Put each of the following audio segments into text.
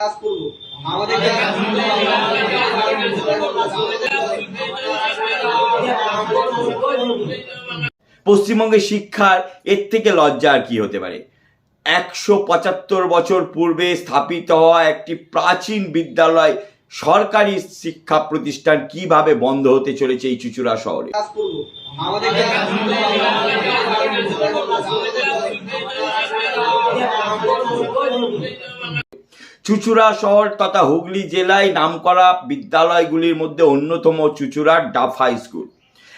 কাজ করব। আমাদের পশ্চিমবঙ্গের শিক্ষার এর থেকে লজ্জা আর কি হতে পারে? একশো পঁচাত্তর বছর পূর্বে স্থাপিত হওয়া একটি প্রাচীন বিদ্যালয় সরকারি শিক্ষা প্রতিষ্ঠান কীভাবে বন্ধ হতে চলেছে এই চুচুড়া শহরে? আমাদের চুচুড়া শহর তথা হুগলি জেলায় নামকরা বিদ্যালয়গুলির মধ্যে অন্যতম চুচুড়ার ডাফ স্কুল।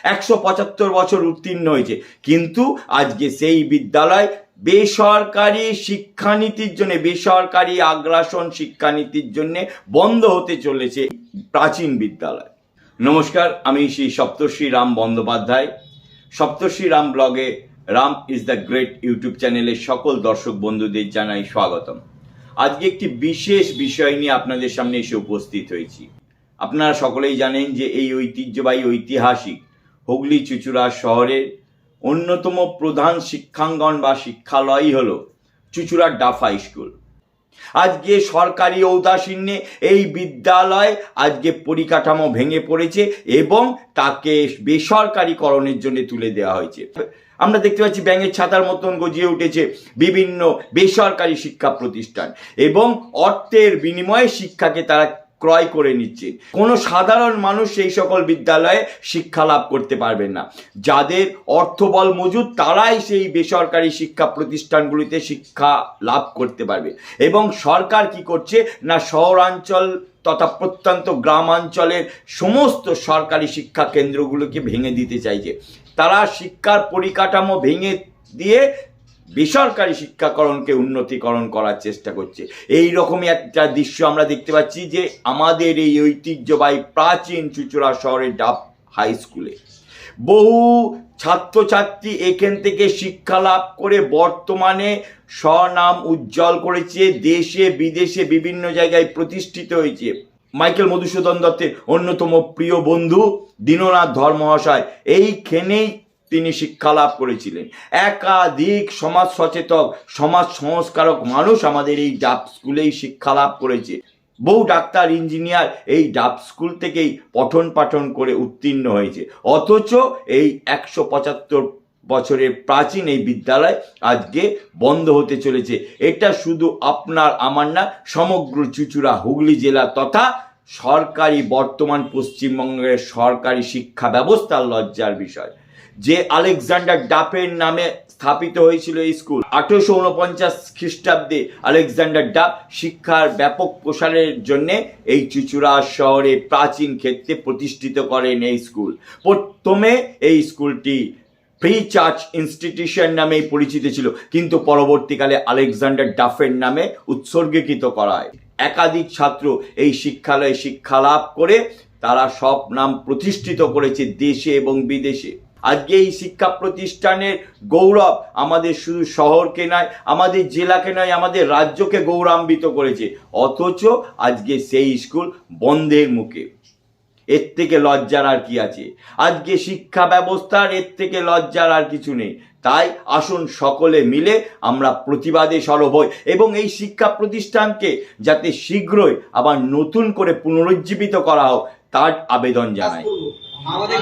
একশো পঁচাত্তর বছর উত্তীর্ণ হয়েছে। কিন্তু আজকে সেই বিদ্যালয় বেসরকারি শিক্ষানীতির জন্য, বেসরকারি আগ্রাসন শিক্ষানীতির জন্য বন্ধ হতে চলেছে প্রাচীন বিদ্যালয়। নমস্কার, আমি শ্রী সপ্তর্ষি রাম বন্দ্যোপাধ্যায়। সপ্তর্ষি রাম ব্লগে Ram is the great YouTube চ্যানেলের সকল দর্শক বন্ধুদের জানাই স্বাগতম। আজকে একটি বিশেষ বিষয় নিয়ে আপনাদের সামনে এসে উপস্থিত হয়েছি। আপনারা সকলেই জানেন যে এই ঐতিহ্যবাহী ঐতিহাসিক হুগলি চুচুড়া শহরের অন্যতম প্রধান শিক্ষাঙ্গন বা শিক্ষালয়ই হল চুচুড়ার ডাফা স্কুল। আজকে সরকারি ঔদাসীন্যে এই বিদ্যালয় আজকে পরিকাঠামো ভেঙে পড়েছে এবং তাকে বেসরকারিকরণের জন্য তুলে দেওয়া হয়েছে। আমরা দেখতে পাচ্ছি ব্যাঙের ছাতার মতন গজিয়ে উঠেছে বিভিন্ন বেসরকারি শিক্ষা প্রতিষ্ঠান এবং অর্থের বিনিময়ে শিক্ষাকে তারা ক্রয় করে নিচ্ছে। কোনো সাধারণ মানুষ সেই সকল বিদ্যালয়ে শিক্ষা লাভ করতে পারবেন না। যাদের অর্থবল মজুদ, তারাই সেই বেসরকারি শিক্ষা প্রতিষ্ঠানগুলিতে শিক্ষা লাভ করতে পারবে। এবং সরকার কি করছে না শহরাঞ্চল তথা প্রত্যন্ত গ্রামাঞ্চলের সমস্ত সরকারি শিক্ষা কেন্দ্রগুলোকে ভেঙে দিতে চাইছে। তারা শিক্ষার পরিকাঠামো ভেঙে দিয়ে বেসরকারি শিক্ষাকরণকে উন্নতিকরণ করার চেষ্টা করছে। এই রকমই একটা দৃশ্য আমরা দেখতে পাচ্ছি যে আমাদের এই ঐতিহ্যবাহী প্রাচীন চুচুড়া শহরের ডাব হাই স্কুলে। বহু ছাত্রছাত্রী এখান থেকে শিক্ষা লাভ করে বর্তমানে স্বনাম উজ্জ্বল করেছে, দেশে, বিদেশে বিভিন্ন জায়গায় প্রতিষ্ঠিত হয়েছে। মাইকেল মধুসূদন দত্তের অন্যতম প্রিয় বন্ধু দীননাথ ধর্মহাশয়, এইখানেই তিনি শিক্ষা লাভ করেছিলেন। একাধিক সমাজ সচেতক, সমাজ সংস্কারক মানুষ আমাদের এই ডাব স্কুলেই শিক্ষা লাভ করেছে। বহু ডাক্তার, ইঞ্জিনিয়ার এই ডাব স্কুল থেকেই পঠন পাঠন করে উত্তীর্ণ হয়েছে। অথচ এই একশো পঁচাত্তর বছরের প্রাচীন এই বিদ্যালয় আজকে বন্ধ হতে চলেছে। এটা শুধু আপনার, আমার না, সমগ্র চুচুড়া, হুগলি জেলা তথা সরকারি, বর্তমান পশ্চিমবঙ্গের সরকারি শিক্ষা ব্যবস্থার লজ্জার বিষয়। যে আলেকজান্ডার ডাফের নামে স্থাপিত হয়েছিল এই স্কুল। আঠেরোশো উনপঞ্চাশ খ্রিস্টাব্দে আলেকজান্ডার ডাফ শিক্ষার ব্যাপক প্রসারের জন্য এই চুচুড়া শহরে প্রাচীন ক্ষেত্রে প্রতিষ্ঠিত করেন এই স্কুল। প্রথমে এই স্কুলটি ফ্রি চার্চ ইনস্টিটিউশন নামেই পরিচিত ছিল, কিন্তু পরবর্তীকালে আলেকজান্ডার ডাফের নামে উৎসর্গীকৃত করা হয়। একাধিক ছাত্র এই শিক্ষালয়ে শিক্ষা লাভ করে তারা সব নাম প্রতিষ্ঠিত করেছে দেশে এবং বিদেশে। আজকে এই শিক্ষা প্রতিষ্ঠানের গৌরব আমাদের শুধু শহরকে নয়, আমাদের জেলাকে নয়, আমাদের রাজ্যকে গৌরবান্বিত করেছে। অথচ আজকে সেই স্কুল বন্ধের মুখে। এর থেকে লজ্জার আর কি আছে? আজকে শিক্ষা ব্যবস্থার এর থেকে লজ্জার আর কিছু নেই। তাই আসুন সকলে মিলে আমরা প্রতিবাদে সরব হই এবং এই শিক্ষা প্রতিষ্ঠানকে যাতে শীঘ্রই আবার নতুন করে পুনরুজ্জীবিত করা হোক, তার আবেদন জানাই। আমাদের